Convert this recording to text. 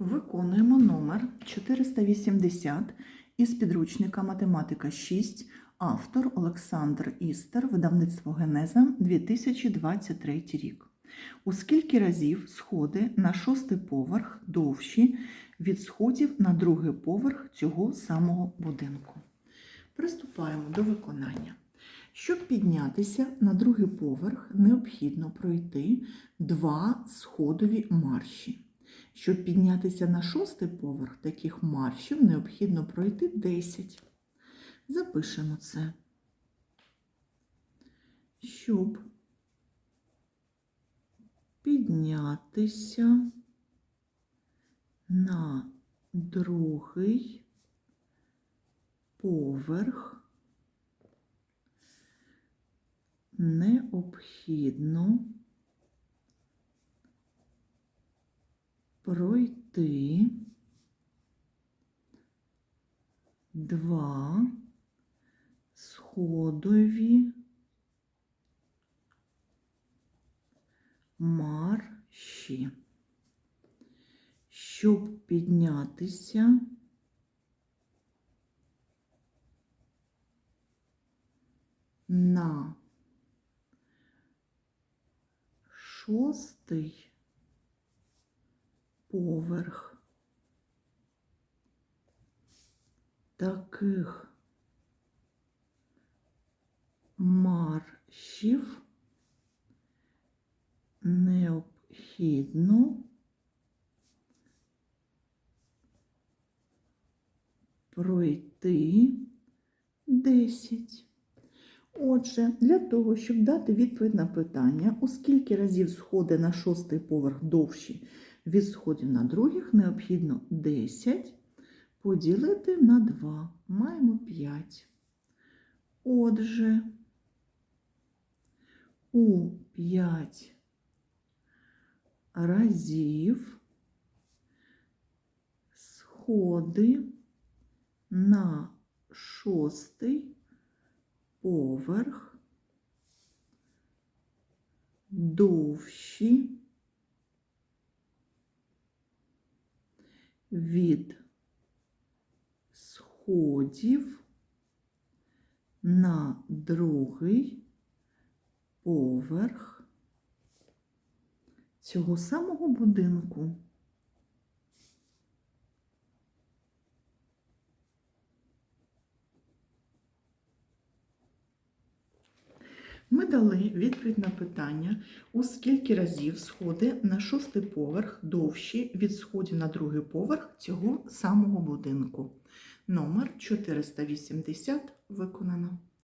Виконуємо номер 480 із підручника Математика 6, автор Олександр Істер, видавництво Генеза 2023 рік. У скільки разів сходи на шостий поверх довші від сходів на другий поверх цього самого будинку? Приступаємо до виконання. Щоб піднятися на другий поверх, необхідно пройти два сходові марші. Щоб піднятися на шостий поверх таких маршів, необхідно пройти 10. Запишемо це. Щоб піднятися на другий поверх, необхідно пройти. Два. Сходові. Марші, щоб піднятися. На. Шостий поверх таких маршів необхідно пройти 10. Отже, для того, щоб дати відповідь на питання, у скільки разів сходи на шостий поверх довші від сходів на других, необхідно 10 поділити на 2. Маємо 5. Отже, у 5 разів сходи на шостий поверх довші від сходів на другий поверх цього самого будинку. Ми дали відповідь на питання, у скільки разів сходи на шостий поверх довші від сходів на другий поверх цього самого будинку. Номер 480 виконано.